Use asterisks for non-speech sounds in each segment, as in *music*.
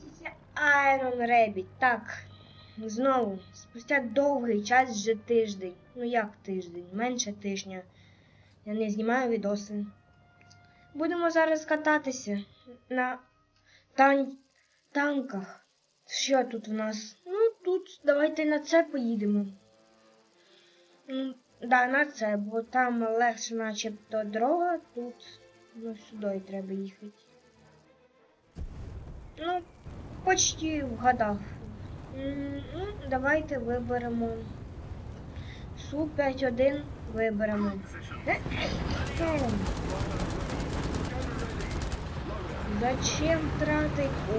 Дивіться, Iron Rabbit. Так. Знову, спустя довгий час, вже тиждень. Ну як тиждень? Менше тижня. Я не знімаю відоси. Будемо зараз кататися на тан... танках. Що тут в нас? Ну тут давайте на це поїдемо. Ну, да, на це, бо там легше начебто дорога, тут ну, сюди треба їхати. Ну, почти вгадав. Ну, давайте виберемо. Су-51 виберемо. Зачем тратить? О,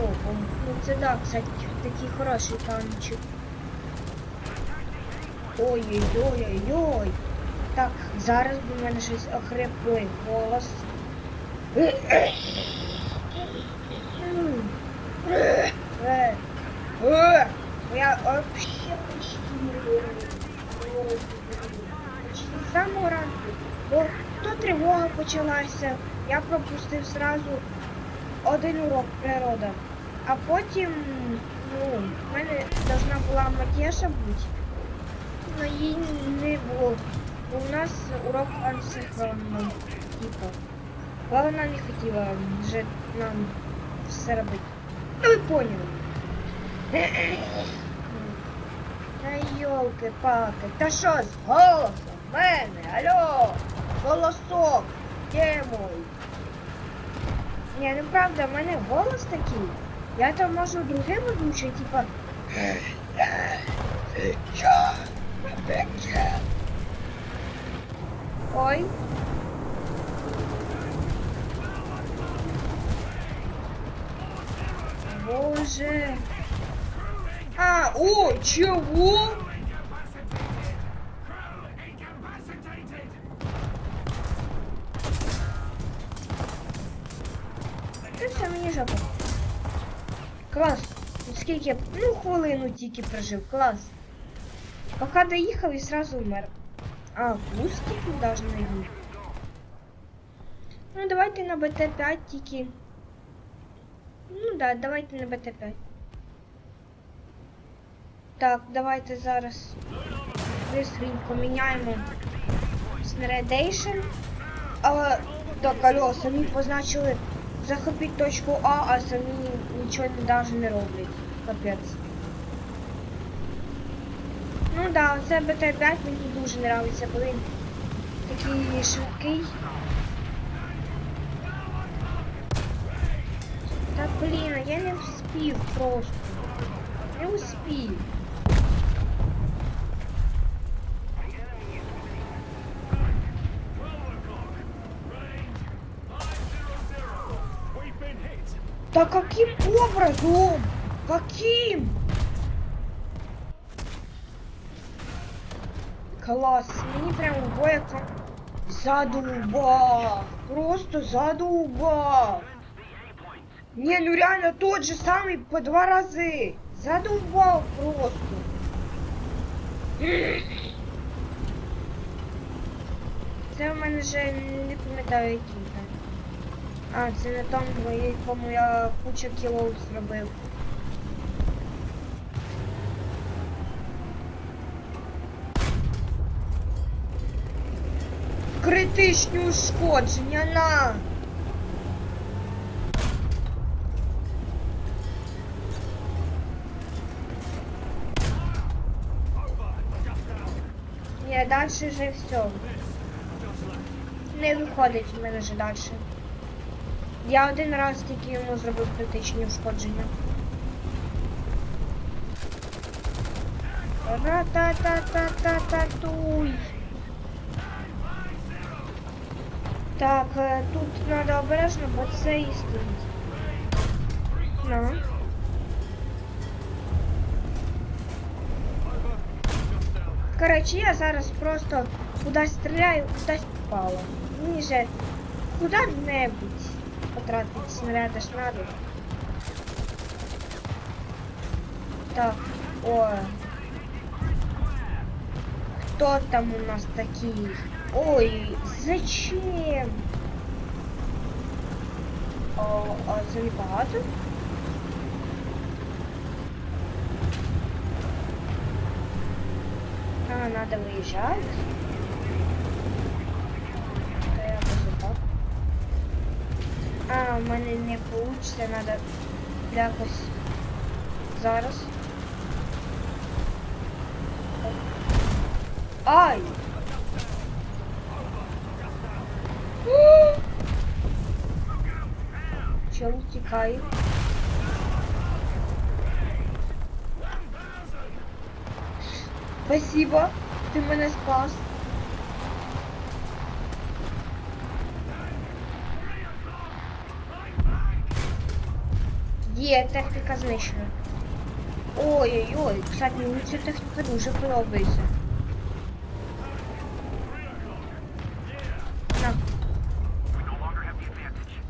о, о, ну це да, кстати, такий хороший танчик. Ой-ой-ой-ой-ой. Так, зараз в мене щось охрипли голос. Я вообще почти не Почти з самого ранку. Бо то тривога почалася, я пропустив сразу один урок природа. А потім, ну, в мене должна була матеша бути, але її не було. Бо у нас урок ансинхронний, типу. Але вона не хотіла вже нам все робити. Ну ви поняли. Та йолки-палки, та що з голосом? Мене, алло, голосок, де мой? Ні, ну правда, в мене голос такий. Я там можу другим ведучим, типа. Ой. Боже. А, о, чего? Це все мені жопа. Клас. Скільки? я- Ну, хвилину тільки прожив. Клас. Пока доїхав і сразу вмер. А, кустик должны бути. Ну, давайте на БТ-5 тільки. Ну да, давайте на БТ-5. Так, давайте зараз быстренько міняємо снарядейшн. Але так, алло, самі позначили захопити точку А, а самі нічого даже не роблять. Капець. Ну да, це БТ-5 мені дуже подобається, бо він такий швидкий. Та блін, я не вспів просто. Не успів. Да каким образом? Каким? Класс, мені прям вояка задолбав. Просто задолбав. Не, ну реально тот же самый по два рази. Задолбав просто. Це в мене вже не пам'ятаю який там. А, це на тому, якому я кучу кілов зробив. Критичні ушкодження на! Ні, далі вже все. Не виходить в мене вже далі. Я один раз тільки йому зробив критичні ушкодження. Ра-та-та-та-та-та-туй. Так, е, тут треба обережно, бо це і стоїть. Ну. Коротше, я зараз просто кудись стріляю, кудись попало. Мені же куди-небудь потратити снаряди ж надо. Так, о. Кто там у нас такие? Ой, зачем? А, а це не багато? А, надо якось отак. А, в мене не вийде, надо якось зараз. Ай! *gasps* Чел тікає. Спасибо, ти мене спас. Є, техніка знищена. Ой-ой-ой, кстати, мені ця техніка дуже подобається.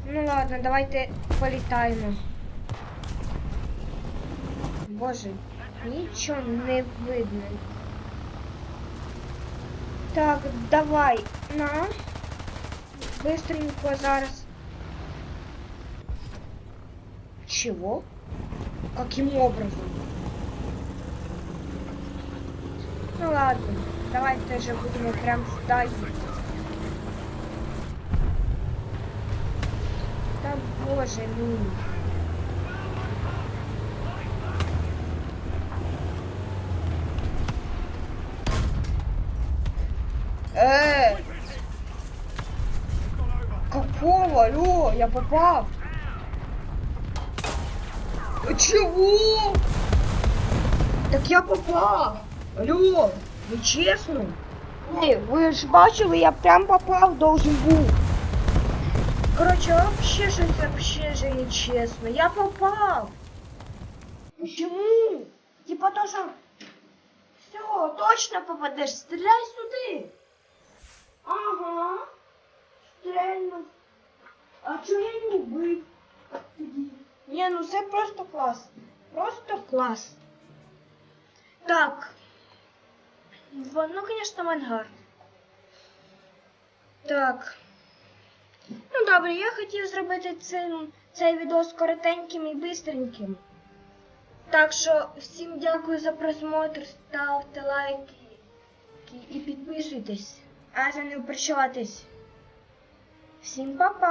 Ну ладно, давайте політаємо. Боже, нічого не видно. Так, давай, на. Быстренько зараз. Чего? Каким образом? Ну ладно, давайте же будемо прям ждать. Да боже мій. Я попал. Чего? Так я попав. Алло, нечесно. Ні, ви ж бачили, я прям попав, должен був. Короче, вообще щось вообще же нечесно. Я попав. Почему? Типа то, що... Все, точно попадеш. Стріляй сюди. Ага. Стрельно. А чого я не вбив? Ні, ну це просто клас. Просто клас. Так. Ну, конечно, авангард. Так. Ну добре, я хотів зробити цей, цей відео коротеньким і бистреньким. Так що всім дякую за просмотр, ставте лайки і підписуйтесь. А за не прощатись. Всім па-па!